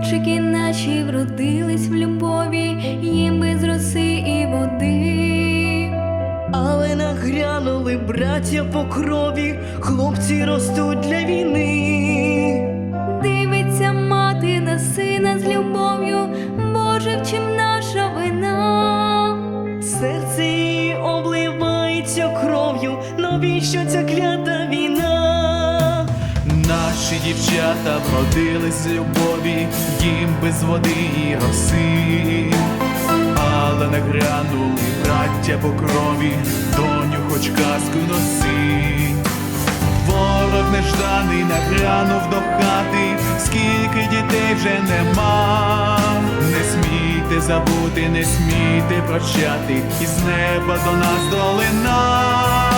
хлопчики наші вродились в любові, їм без роси і води, але нагрянули браття по крові, хлопці ростуть для війни. Дивиться мати на сина з любов'ю, Боже, в чим наша вина, серце її обливається кров'ю, навіщо ця клята війна? Наші дівчата вродились з любові, їм без води і роси, але не грянули браття по крові, доню хоч казку носи. Ворог нежданий нагрянув до хати, скільки дітей вже нема. Не смійте забути, не смійте прощати, із неба до нас долина.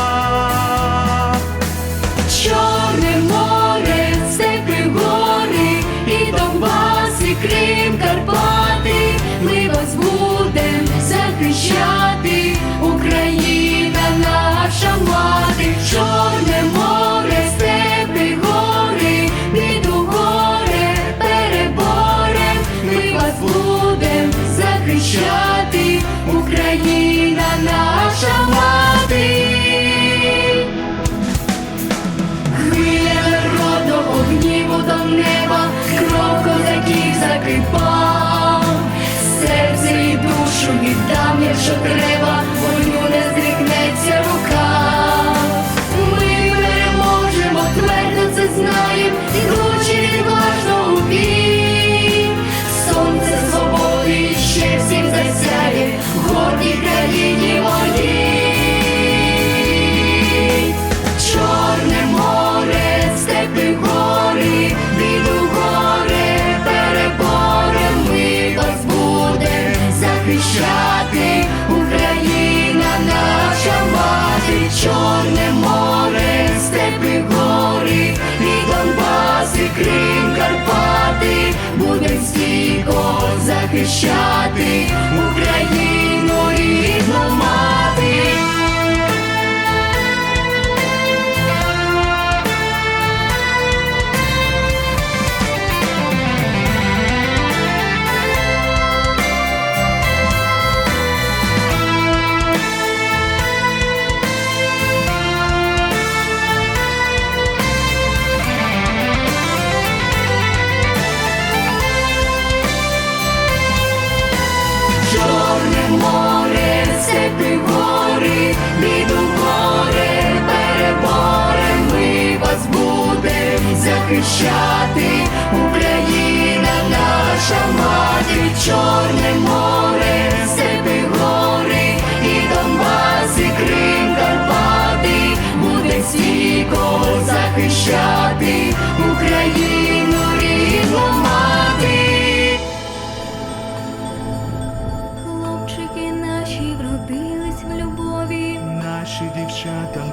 Чорне море, степи гори, і Донбас, і Крим, Карпати, будем стійко захищати захищати, Україна наша мати, Чорне море, степи гори, і Донбас, і Крим, Карпати, буде стійко захищати Україну рідну мати. Хлопчики наші вродились в любові, Наші дівчата